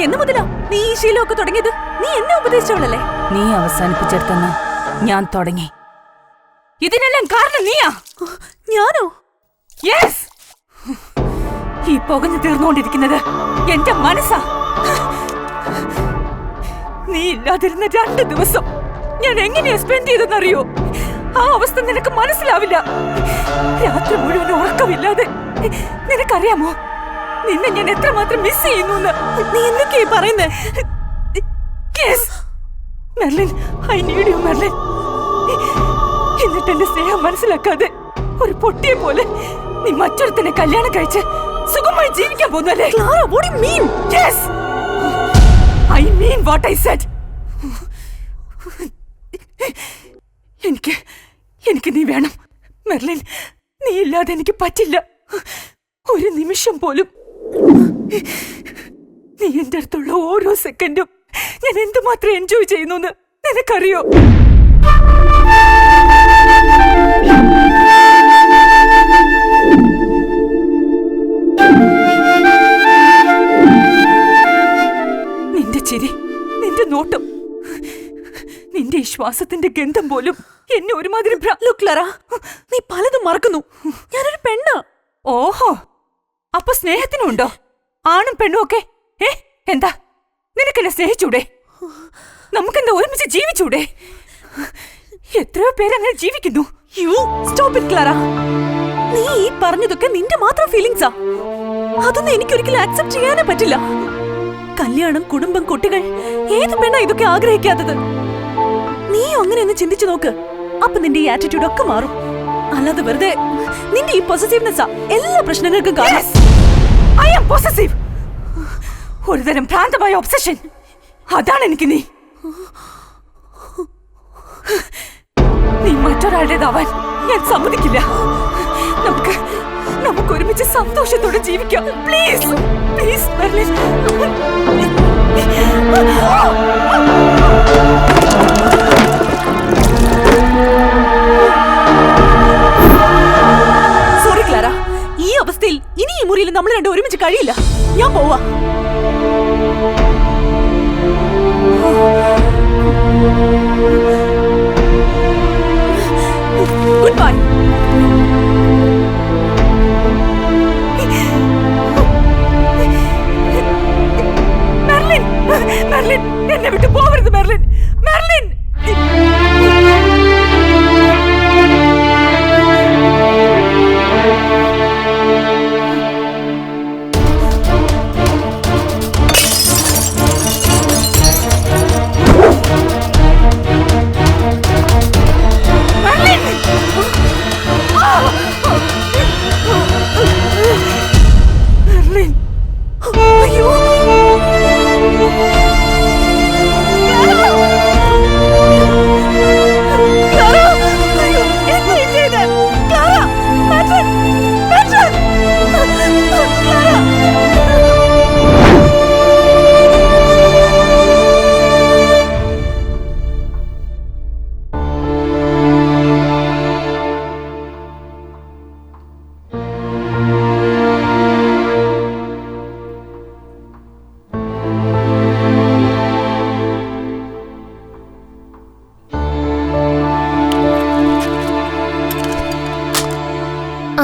ഒക്കെ തുടങ്ങിയത്? നീ എന്നെ ഉപദേശിച്ചവളല്ലേ? നീ അവസാനിപ്പിച്ചെടുത്തെന്ന് ഞാൻ തുടങ്ങി. ഇതിനെല്ലാം കാരണം നീയാ? ഞാനോ? യെസ് ഈ പുകഞ്ഞു തീർന്നുകൊണ്ടിരിക്കുന്നത് എന്റെ മനസ്സാ. നീ ഇല്ലാതിരുന്ന രണ്ട് ദിവസം ഞാൻ എങ്ങനെ സ്പെൻഡ് ചെയ്തെന്നറിയോ ആ അവസ്ഥ നിനക്ക് മനസ്സിലാവില്ല. രാത്രി മുഴുവൻ ഉറക്കമില്ലാതെ. നിനക്കറിയാമോ? നിന്നെ ഞാൻ എത്രമാത്രം മിസ് ചെയ്യുന്നു നീ എന്തൊക്കെയാ പറയുന്നേ? ഐ എന്നിട്ട് എന്റെ സ്നേഹം മനസ്സിലാക്കാതെ ഒരു പൊട്ടിയെ പോലെ നീ മറ്റൊരുത്തനെ കല്യാണം കഴിച്ച് സുഖമായി ജീവിക്കാൻ പോകുന്നല്ലേ? ക്ലാര എനിക്ക് എനിക്ക് നീ വേണം. മെർലിൻ നീ ഇല്ലാതെ എനിക്ക് പറ്റില്ല. ഒരു നിമിഷം പോലും നീ എന്റെ അടുത്തുള്ള ഓരോ സെക്കൻഡും ഞാൻ എന്തുമാത്രം എൻജോയ് ചെയ്യുന്നു നിനക്കറിയോ? നിന്റെ ചിരി നിന്റെ നോട്ടം നിന്റെ വിശ്വാസത്തിന്റെ ശ്വാസത്തിന്റെ ഗന്ധം പോലും എന്നെ ഒരുമാതിരി ക്ലാര നീ പലതും മറക്കുന്നു. ഞാനൊരു പെണ്ണാ. ഓഹോ അപ്പൊ സ്നേഹത്തിനുണ്ടോ? ആണും പെണ്ണും ഒക്കെ? ഏ എന്താ? നിനക്കെന്നെ സ്നേഹിച്ചൂടെ? നമുക്കെന്താ ഒരുമിച്ച് ജീവിച്ചൂടെ? എത്രയോ പേരങ്ങനെ ജീവിക്കുന്നു. യു സ്റ്റോപ്പ് നീ ഈ പറഞ്ഞതൊക്കെ നിന്റെ മാത്രം ഫീലിങ്സാ. അതൊന്നും എനിക്കൊരിക്കലും ആക്സെപ്റ്റ് ചെയ്യാനേ പറ്റില്ല. കല്യാണം കുടുംബം കുട്ടികൾ ഏത് പെണ്ണാ ഇതൊക്കെ ആഗ്രഹിക്കാത്തത്? നീ അങ്ങനെ ഒന്ന് ചിന്തിച്ചു നോക്ക്. അപ്പൊ നിന്റെ ഈ ആറ്റിറ്റ്യൂഡ് ഒക്കെ മാറും. അല്ലാതെ വെറുതെ നിന്റെ ഈ പൊസസീവ്നെസ്സാ എല്ലാ പ്രശ്നങ്ങൾക്കും കാരണം. ഐ ആം പോസസീവ് ഒരുതരം ഭ്രാന്തമായ ഒബ്സഷൻ അതാണ് എനിക്ക് നീ. നീ മറ്റൊരാളുടേതാവാൻ ഞാൻ സമ്മതിക്കില്ല. നമുക്ക് നമുക്ക് ഒരുമിച്ച് സന്തോഷത്തോടെ ജീവിക്കാം. പ്ലീസ് പ്ലീസ് മെർലിൻ ഒരുമിച്ച് കഴിയില്ല. ഞാൻ പോവാ. ഗുഡ് ബൈ മെർലിൻ മെർലിൻ എന്നെ വിട്ടു പോവരുത് മെർലിൻ മെർലിൻ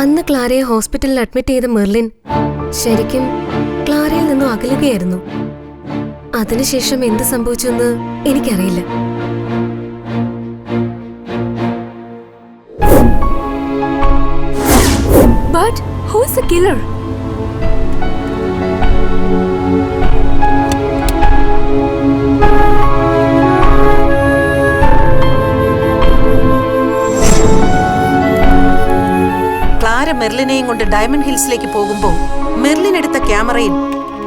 അന്ന് ക്ലാരയെ ഹോസ്പിറ്റലിൽ അഡ്മിറ്റ് ചെയ്ത മെർലിൻ ശരിക്കും ക്ലാരയിൽ നിന്നും അകലുകയായിരുന്നു അതിനുശേഷം എന്ത് സംഭവിച്ചെന്ന് എനിക്കറിയില്ല But is the killer? മെർലിനെയും കൊണ്ട് ഡയമണ്ട് ഹിൽസിലേക്ക് പോകുമ്പോൾ മെർലിൻ എടുത്ത ക്യാമറയിൽ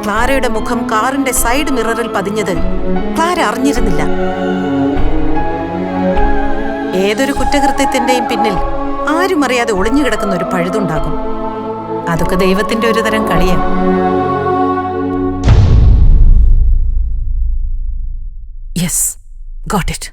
ക്ലാരയുടെ മുഖം കാറിന്റെ സൈഡ് മിററിൽ പതിഞ്ഞത് ക്ലാര അറിഞ്ഞിരുന്നില്ല. ഏതൊരു കുറ്റകൃത്യത്തിന്റെയും പിന്നിൽ ആരും അറിയാതെ ഒളിഞ്ഞുകിടക്കുന്ന ഒരു പഴുതുണ്ടാകും. അതൊക്കെ ദൈവത്തിന്റെ ഒരു തരം കളിയാണ് yes got it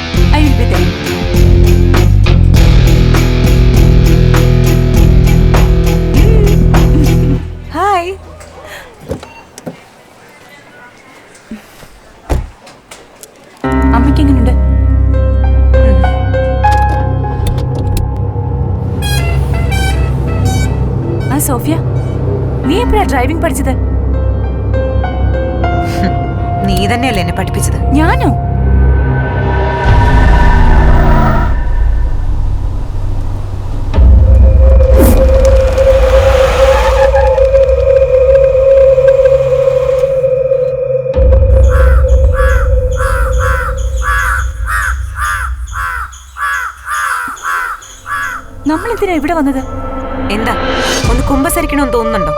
there hi അമ്മയ്ക്ക് എങ്ങനെയുണ്ട് ആ സോഫിയ നീ എപ്പോഴാ ഡ്രൈവിംഗ് പഠിച്ചത്? നീ തന്നെയല്ലേ എന്നെ പഠിപ്പിച്ചത്? ഞാനോ? നമ്മളെന്തിനാ ഇവിടെ വന്നത്? എന്താ? ഒന്ന് കുമ്പസരിക്കണമെന്ന് തോന്നുന്നുണ്ടോ?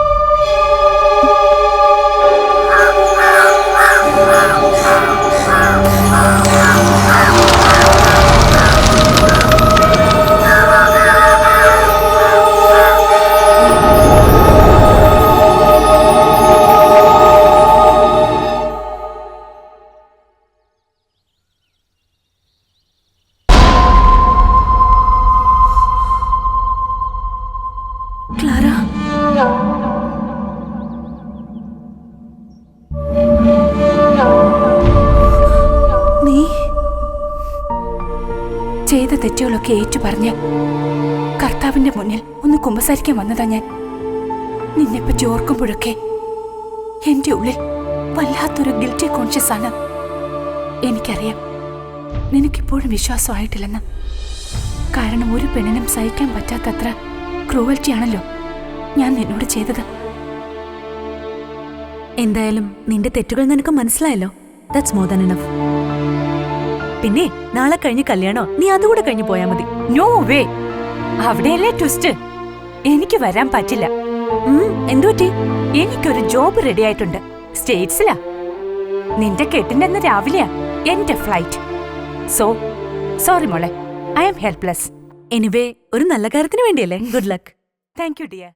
തെറ്റുകളൊക്കെ ഏറ്റു പറഞ്ഞ് കർത്താവിന്റെ മുന്നിൽ ഒന്ന് കുമ്പസാരിക്കാൻ വന്നതാ ഞാൻ. നിന്നെപ്പറ്റി ഓർക്കുമ്പോഴൊക്കെ എന്റെ ഉള്ളിൽ വല്ലാത്തൊരു ഗിൽറ്റി കോൺഷ്യസ് ആണ്. എനിക്കറിയാം നിനക്കിപ്പോഴും വിശ്വാസമായിട്ടില്ലെന്ന് കാരണം ഒരു പെണ്ണിനും സഹിക്കാൻ പറ്റാത്തത്ര ക്രൂവൽറ്റി ആണല്ലോ ഞാൻ നിന്നോട് ചെയ്തത്. എന്തായാലും നിന്റെ തെറ്റുകൾ നിനക്ക് മനസ്സിലായല്ലോ. ദാറ്റ്സ് മോർ ദാൻ എനഫ് പിന്നെ നാളെ കഴിഞ്ഞ് കല്യാണോ? നീ അതുകൂടെ കഴിഞ്ഞ് പോയാ മതി. നോ വേ അവിടെയല്ലേ ട്വിസ്റ്റ് എനിക്ക് വരാൻ പറ്റില്ല. എന്തുപറ്റി എന്തു പറ്റി? എനിക്കൊരു ജോബ് റെഡി ആയിട്ടുണ്ട്. സ്റ്റേറ്റ്സിലാ. നിന്റെ കെട്ടിന്റെ രാവിലെയാ. എന്റെ ഫ്ലൈറ്റ് സോ സോറി മോളെ. ഐ ആം ഹെൽപ്ലെസ് എനിവേ ഒരു നല്ല കാര്യത്തിന് വേണ്ടിയല്ലേ? Good luck thank you dear